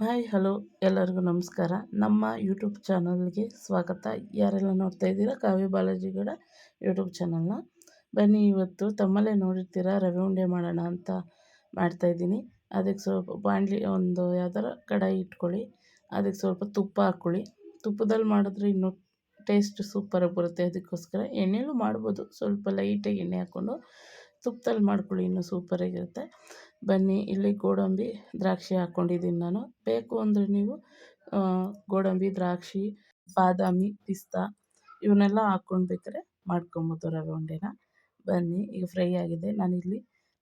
Hi, hello, ಎಲ್ಲರಿಗೂ ನಮಸ್ಕಾರ. ನಮ್ಮ ಯೂಟ್ಯೂಬ್ ಚಾನಲ್ಗೆ ಸ್ವಾಗತ. ಯಾರೆಲ್ಲ ನೋಡ್ತಾ ಇದ್ದೀರಾ? ಕಾವ್ಯ ಬಾಲಾಜಿಗೌಡ ಯೂಟ್ಯೂಬ್ ಚಾನಲ್ನ. ಬನ್ನಿ, ಇವತ್ತು ತಮ್ಮಲ್ಲೇ ನೋಡಿರ್ತೀರಾ? ರವೆ ಉಂಡೆ ಮಾಡೋಣ ಅಂತ ಮಾಡ್ತಾ ಇದ್ದೀನಿ. ಅದಕ್ಕೆ ಸ್ವಲ್ಪ ಬಾಣಲಿ ಒಂದು ಯಾವ್ದಾರ ಕಡಾಯಿ ಇಟ್ಕೊಳ್ಳಿ. ಅದಕ್ಕೆ ಸ್ವಲ್ಪ ತುಪ್ಪ ಹಾಕ್ಕೊಳ್ಳಿ. ತುಪ್ಪದಲ್ಲಿ ಮಾಡಿದ್ರೆ ಇನ್ನೂ ಟೇಸ್ಟ್ ಸೂಪರಾಗಿ ಬರುತ್ತೆ. ಅದಕ್ಕೋಸ್ಕರ ಎಣ್ಣೆಲೂ ಮಾಡ್ಬೋದು. ಸ್ವಲ್ಪ ಲೈಟಾಗಿ ಎಣ್ಣೆ ಹಾಕ್ಕೊಂಡು ತುಪ್ಪದಲ್ಲಿ ಮಾಡ್ಕೊಳ್ಳಿ, ಇನ್ನೂ ಸೂಪರಾಗಿರುತ್ತೆ ಬನ್ನಿ, ಇಲ್ಲಿ ಗೋಡಂಬಿ ದ್ರಾಕ್ಷಿ ಹಾಕ್ಕೊಂಡಿದ್ದೀನಿ ನಾನು. ಬೇಕು ಅಂದರೆ ನೀವು ಗೋಡಂಬಿ, ದ್ರಾಕ್ಷಿ, ಬಾದಾಮಿ, ಪಿಸ್ತಾ ಇವನ್ನೆಲ್ಲ ಹಾಕ್ಕೊಂಡು ಬೇಕಾದ್ರೆ ಮಾಡ್ಕೊಬೋದು ರವೆ ಉಂಡೆನ. ಬನ್ನಿ, ಈಗ ಫ್ರೈ ಆಗಿದೆ. ನಾನಿಲ್ಲಿ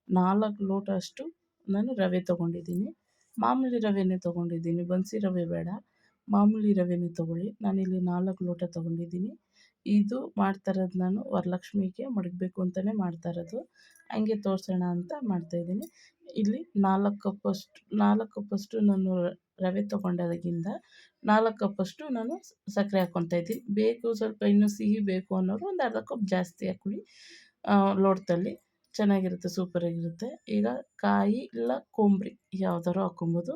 ನಾಲ್ಕು ಲೋಟ ಅಷ್ಟು ನಾನು ರವೆ ತೊಗೊಂಡಿದ್ದೀನಿ. ಮಾಮೂಲಿ ರವೆನೇ ತೊಗೊಂಡಿದ್ದೀನಿ. ಬನ್ಸಿ ರವೆ ಬೇಡ. ಮಾಮೂಲಿ ರವೆನೇ ತೊಗೊಳ್ಳಿ. ನಾನಿಲ್ಲಿ ನಾಲ್ಕು ಲೋಟ ತೊಗೊಂಡಿದ್ದೀನಿ. ಇದು ಮಾಡ್ತಾ ಇರೋದು ನಾನು ವರಲಕ್ಷ್ಮಿಗೆ ಮಡಗಬೇಕು ಅಂತಲೇ ಮಾಡ್ತಾ ಇರೋದು ಹಂಗೆ ತೋರಿಸೋಣ ಅಂತ ಮಾಡ್ತಾಯಿದ್ದೀನಿ. ಇಲ್ಲಿ ನಾಲ್ಕು ಕಪ್ಪಷ್ಟು ನಾಲ್ಕು ಕಪ್ಪಷ್ಟು ನಾನು ರವೆ ತೊಗೊಂಡಾಗಿಂದ ನಾಲ್ಕು ಕಪ್ಪಷ್ಟು ನಾನು ಸಕ್ಕರೆ ಹಾಕ್ಕೊತಾ ಇದ್ದೀನಿ ಬೇಕು ಸ್ವಲ್ಪ ಇನ್ನೂ ಸಿಹಿ ಬೇಕು ಅನ್ನೋರು ಒಂದು ಅರ್ಧ ಕಪ್ ಜಾಸ್ತಿ ಹಾಕ್ಕೊಳ್ಳಿ. ಲೋಟದಲ್ಲಿ ಚೆನ್ನಾಗಿರುತ್ತೆ, ಸೂಪರಾಗಿರುತ್ತೆ. ಈಗ ಕಾಯಿ ಇಲ್ಲ ಕೊಂಬ್ರಿ ಯಾವ್ದಾರು ಹಾಕ್ಕೊಬೋದು.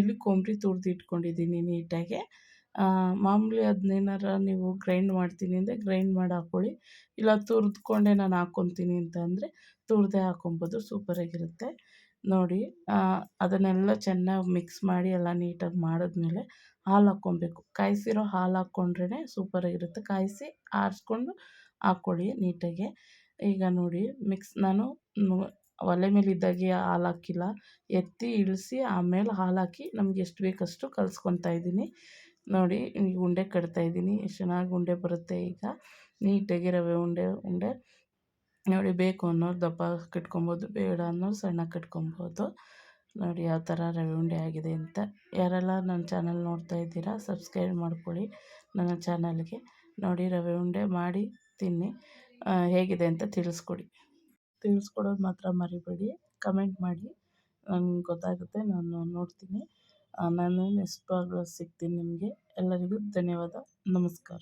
ಇಲ್ಲಿ ಕೊಂಬ್ರಿ ತುರ್ದು ಇಟ್ಕೊಂಡಿದ್ದೀನಿ ನೀಟಾಗಿ. ಮಾಮೂಲಿ ಅದನ್ನೇನಾರ ನೀವು ಗ್ರೈಂಡ್ ಮಾಡ್ತೀನಿ ಅಂದರೆ ಗ್ರೈಂಡ್ ಮಾಡಿ ಹಾಕ್ಕೊಳ್ಳಿ ಇಲ್ಲ ತುರಿದ್ಕೊಂಡೆ ನಾನು ಹಾಕ್ಕೊತೀನಿ ಅಂತ ಅಂದರೆ ತುರಿದೇ ಹಾಕ್ಕೊಬೋದು ಸೂಪರಾಗಿರುತ್ತೆ ನೋಡಿ ಅದನ್ನೆಲ್ಲ ಚೆನ್ನಾಗಿ ಮಿಕ್ಸ್ ಮಾಡಿ ಎಲ್ಲ ನೀಟಾಗಿ ಮಾಡಿದ್ಮೇಲೆ ಹಾಲು ಹಾಕ್ಕೊಬೇಕು. ಕಾಯಿಸಿರೋ ಹಾಲು ಹಾಕ್ಕೊಂಡ್ರೇ ಸೂಪರಾಗಿರುತ್ತೆ ಕಾಯಿಸಿ ಆರಿಸ್ಕೊಂಡು ಹಾಕ್ಕೊಳ್ಳಿ ನೀಟಾಗಿ. ಈಗ ನೋಡಿ ಮಿಕ್ಸ್ ನಾನು ಒಲೆ ಮೇಲೆ ಇದ್ದಾಗೆ ಹಾಲು ಹಾಕಿಲ್ಲ. ಎತ್ತಿ ಇಳಿಸಿ ಆಮೇಲೆ ಹಾಲು ಹಾಕಿ ನಮ್ಗೆ ಎಷ್ಟು ಬೇಕಷ್ಟು ಕಲಿಸ್ಕೊತಾ ಇದ್ದೀನಿ. ನೋಡಿ ಈಗ ಉಂಡೆ ಕಟ್ತಾಯಿದ್ದೀನಿ ಎಷ್ಟು ಚೆನ್ನಾಗಿ ಉಂಡೆ ಬರುತ್ತೆ ಈಗ. ನೀಟಾಗಿ ರವೆ ಉಂಡೆ ಉಂಡೆ. ನೋಡಿ, ಬೇಕು ಅನ್ನೋರು ದಪ್ಪ ಕಟ್ಕೊಬೋದು, ಬೇಡ ಅನ್ನೋರು ಸಣ್ಣ ಕಟ್ಕೊಬೋದು. ನೋಡಿ, ಯಾವ ಥರ ರವೆ ಉಂಡೆ ಆಗಿದೆ ಅಂತ. ಯಾರೆಲ್ಲ ನನ್ನ ಚಾನಲ್ ನೋಡ್ತಾ ಇದ್ದೀರಾ, ಸಬ್ಸ್ಕ್ರೈಬ್ ಮಾಡ್ಕೊಳ್ಳಿ ನನ್ನ ಚಾನಲ್ಗೆ. ನೋಡಿ, ರವೆ ಉಂಡೆ ಮಾಡಿ ತಿನ್ನಿ. ಹೇಗಿದೆ ಅಂತ ತಿಳಿಸ್ಕೊಡಿ. ತಿಳಿಸ್ಕೊಡೋದು ಮಾತ್ರ ಮರಿಬೇಡಿ. ಕಮೆಂಟ್ ಮಾಡಿ. ನನಗೆ ಗೊತ್ತಾಗುತ್ತೆ, ನಾನು ನೋಡ್ತೀನಿ. ನಾನು ನೆಕ್ಸ್ಟ್ ಸಿಗ್ತೀನಿ ನಿಮಗೆ ಎಲ್ಲರಿಗೂ ಧನ್ಯವಾದ. ನಮಸ್ಕಾರ.